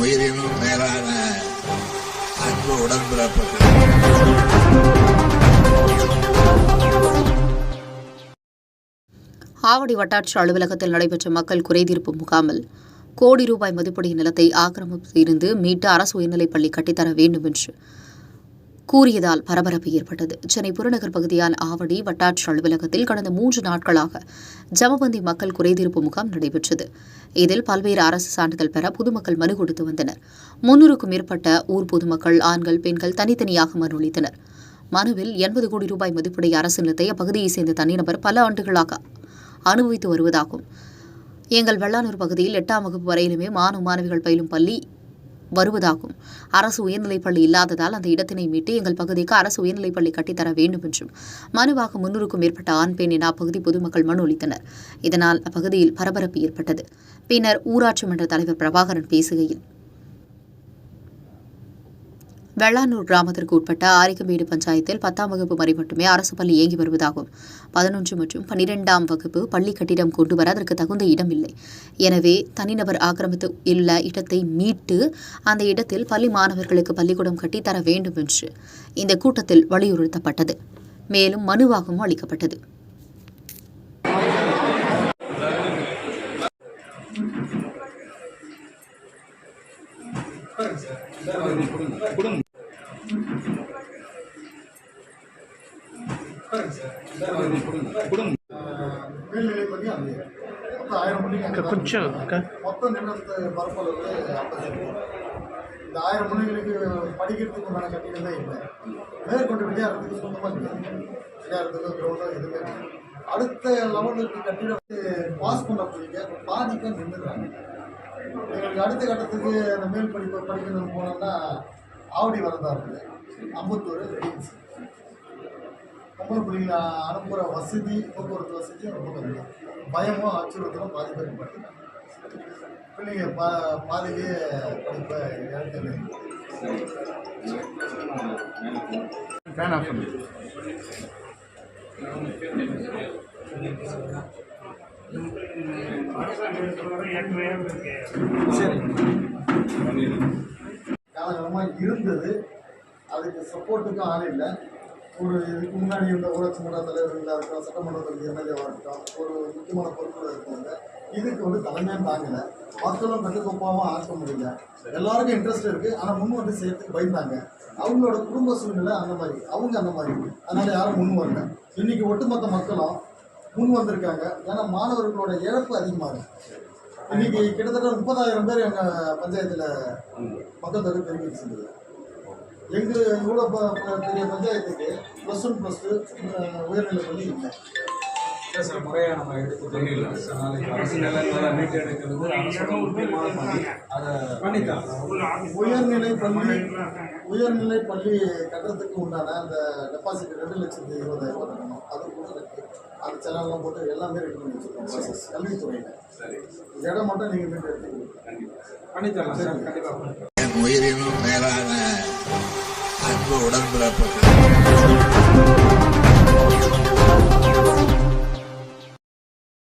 உயிரினும் மேலான அன்பு உடன்பிறப்புகள். ஆவடி வட்டாட்சி அலுவலகத்தில் நடைபெற்ற மக்கள் குறைதீர்ப்பு முகாமில் கோடி ரூபாய் மதிப்புடைய நிலத்தை ஆக்கிரமிப்பிலிருந்து மீட்டு அரசு உயர்நிலைப் பள்ளி கட்டித்தர வேண்டும் என்று கூறியதால் பரபரப்பு ஏற்பட்டது. சென்னை புறநகர் பகுதியான ஆவடி வட்டாட்சி அலுவலகத்தில் கடந்த மூன்று நாட்களாக ஜமபந்தி மக்கள் குறைதீர்ப்பு முகாம் நடைபெற்றது. இதில் பல்வேறு அரசு சான்றிதழ் பெற பொதுமக்கள் மனு கொடுத்து வந்தனர். முன்னூறுக்கும் மேற்பட்ட ஊர் பொதுமக்கள் ஆண்கள் பெண்கள் தனித்தனியாக மனு அளித்தனர். மனுவில் எண்பது கோடி ரூபாய் மதிப்புடைய அரசு நிலத்தை அப்பகுதியைச் சேர்ந்த தனிநபர் பல ஆண்டுகளாக அனுபவித்து வருவதாகும். எங்கள் வெள்ளானூர் பகுதியில் எட்டாம் வகுப்பு வரையிலுமே மாணவ மாணவிகள் பயிலும் பள்ளி வருவதாகும். அரசு உயர்நிலைப்பள்ளி இல்லாததால் அந்த இடத்தினை மீட்டு எங்கள் பகுதிக்கு அரசு உயர்நிலைப் பள்ளி கட்டித்தர வேண்டும் என்றும் மனுவாக முன்னூறுக்கும் மேற்பட்ட ஆண் பெண் என அப்பகுதி பொதுமக்கள் மனு அளித்தனர். இதனால் அப்பகுதியில் பரபரப்பு ஏற்பட்டது. பின்னர் ஊராட்சி மன்ற தலைவர் பிரபாகரன் பேசுகையில் வெள்ளானூர் கிராமத்திற்கு உட்பட்ட ஆரிக்கமேடு பஞ்சாயத்தில் பத்தாம் வகுப்பு வரை மட்டுமே அரசு பள்ளி இயங்கி வருவதாகும். பதினொன்று மற்றும் பனிரெண்டாம் வகுப்பு பள்ளி கட்டிடம் கொண்டு வர அதற்கு தகுந்த இடம் இல்லை எனவே தனிநபர் ஆக்கிரமித்து உள்ள இடத்தை மீட்டு அந்த இடத்தில் பள்ளி மாணவர்களுக்கு பள்ளிக்கூடம் கட்டித்தர வேண்டும் என்று இந்த கூட்டத்தில் வலியுறுத்தப்பட்டது. மேலும் மனுவாகவும் அளிக்கப்பட்டது. மேல்நிலைப்பள்ளி அங்கே மொத்தம் ஆயிரம் மணிக்கு கொஞ்சம் மொத்தம் நிலத்து பரப்பளவு ஐம்பது இந்த ஆயிரம் மணிகளுக்கு படிக்கிறதுக்கு உண்டான கட்டிடமே இல்லை. மேற்கொண்டு விளையாடுறதுக்கு சொந்தமாக இல்லை. விளையாடுறதுக்கு கிரௌண்டோ எதுவுமே அடுத்த லெவலுக்கு கட்டிடம் வந்து பாஸ் பண்ண போறீங்க. பாதிக்க நின்றுடுறாங்க. எங்களுக்கு அடுத்த கட்டத்துக்கு அந்த மேல் படிப்பு படிக்கணும்னு போனோம்னா ஆவடி வரதா இருக்குது அம்பத்தூர் ரெடின்ஸ் பொம்பளை பிள்ளைங்களை அனுப்புகிற வசதி போக்குவரத்து வசதியும் ரொம்ப கம்மி. பயமும் அச்சுறுத்தலும் பாதி பேர் படிக்கிறாங்க பிள்ளைங்க பா பாதிலேயே படிப்பை இழந்து ஃபேன் ஆஃப் பண்ணி. சரி. காலகாலமாக இருந்தது. அதுக்கு சப்போர்ட்டுக்கும் ஆள் இல்லை. ஒரு இதுக்கு முன்னாடி இருந்த ஊராட்சி மன்ற தலைவர்களாக இருக்கட்டும் சட்டமன்றத்தில் எம்எல்ஏவாக இருக்கட்டும் ஒரு முக்கியமான பொறுப்பில் இருக்கவங்க இதுக்கு வந்து தலைமையாக தாங்கலை. மக்களும் கட்டுக்கோப்பாகவும் ஆக்க முடியல. எல்லாருக்கும் இன்ட்ரெஸ்ட் இருக்குது ஆனால் முன் வந்து செய்யறதுக்கு பயந்தாங்க. அவங்களோட குடும்ப சூழ்நிலை அந்த மாதிரி. அவங்க அந்த மாதிரி. அதனால் யாரும் முன் வரல. இன்னைக்கு ஒட்டுமொத்த மக்களும் முன் வந்திருக்காங்க. ஏன்னா மாணவர்களோட இழப்பு அதிகமாக இருக்கு இன்னைக்கு கிட்டத்தட்ட முப்பதாயிரம் பேர் எங்கள் பஞ்சாயத்தில் மக்கள் தொகை பெருக்கி செஞ்சது எங்கள் இவ்வளோ பெரிய பஞ்சாயத்துக்கு ப்ளஸ் ஒன் ப்ளஸ் டூ உயர்நிலை பள்ளி இல்லை. இல்லை சார் முறையாக நம்ம எடுத்து தெரியல சார். நாளைக்கு அரசு நிலங்களை மீட்டு எடுக்கிறது அரசோட முக்கியமான பணி. அதை பண்ணித்தான் உயர்நிலை பள்ளி உயர்நிலை பள்ளி கட்டுறதுக்கு உண்டான அந்த டெபாசிட் ரெண்டு லட்சத்து இருபதாயிரம் கட்டணும் அது கூட அந்த செலவெல்லாம் போட்டு எல்லாமே ரெடி பண்ணி வச்சுருக்கோம். கல்வித்துறையில். சரி. இடம் மட்டும் நீங்கள் மீட்டு எடுத்துக்கணும் பண்ணித்தரலாம். சார். கண்டிப்பாக உயிரினும் மேலான அன்பு உடன்பிறப்புகள்